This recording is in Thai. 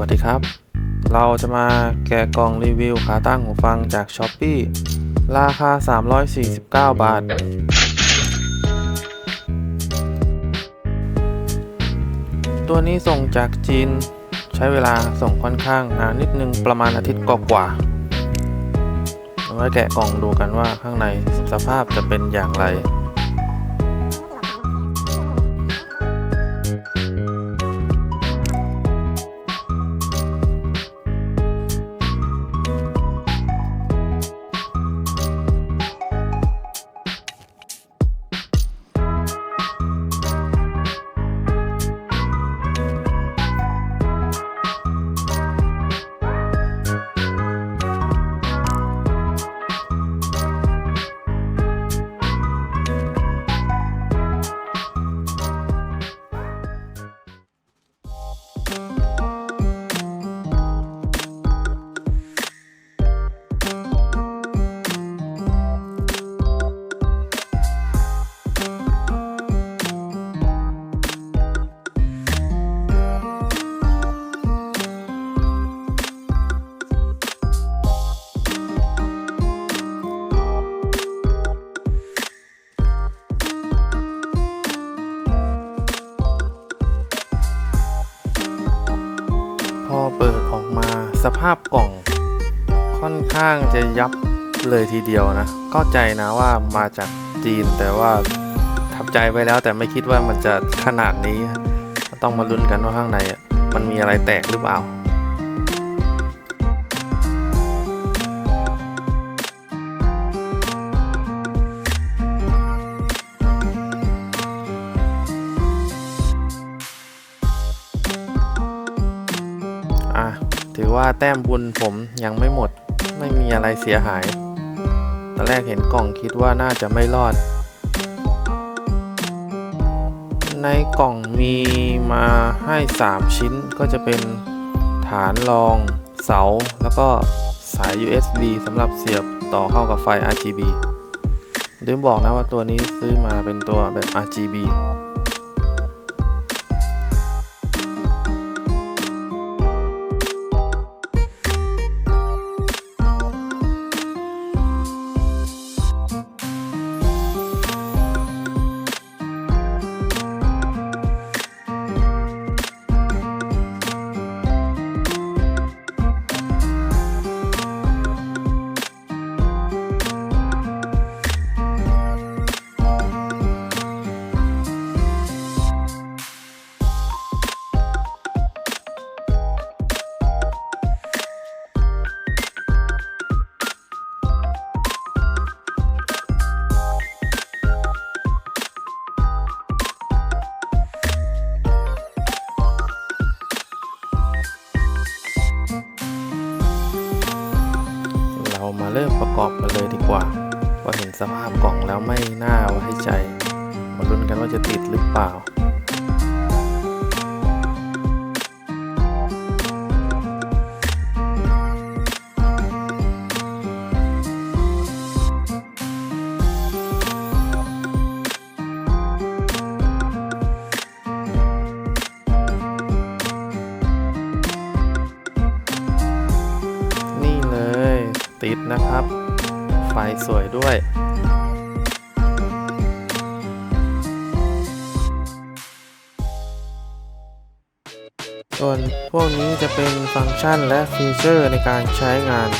วัสดีครับ เราจะมาแกะกล่องรีวิวขาตั้งหูฟังจาก s h อ p e e ราคา 349 บาท ตัวนี้ส่งจากจีน ใช้เวลาส่งค่อนข้างนานนิดนึงประมาณอาทิตย์กว่าๆมาแกะกล่องดูกันว่าข้างในสภาพจะเป็นอย่างไร ภาพกล่องค่อนข้างจะยับเลยทีเดียวนะ เข้าใจนะว่ามาจากจีนแต่ว่าทับใจไว้แล้วแต่ไม่คิดว่ามันจะขนาดนี้ ต้องมาลุ้นกันว่าข้างในมันมีอะไรแตกหรือเปล่า ว่าแต้มบุญผมยังไม่หมด ไม่มีอะไรเสียหายตอนแรกเห็นกล่องคิดว่าน่าจะไม่รอด ในกล่องมีมาให้ 3 ชิ้นก็จะเป็นฐานรองเสา แล้วก็สาย USB สำหรับเสียบต่อเข้ากับไฟ RGB ลืมบอกนะว่าตัวนี้ซื้อมาเป็นตัวแบบ RGB เรามาเริ่มประกอบกันเลยดีกว่าว่าเห็นสภาพกล่องแล้วไม่น่าไว้ใจ มาลุ้นกันว่าจะติดหรือเปล่า ติดนะครับ ไฟสวยด้วย ส่วนพวกนี้จะเป็นฟังก์ชันและฟีเจอร์ในการใช้งาน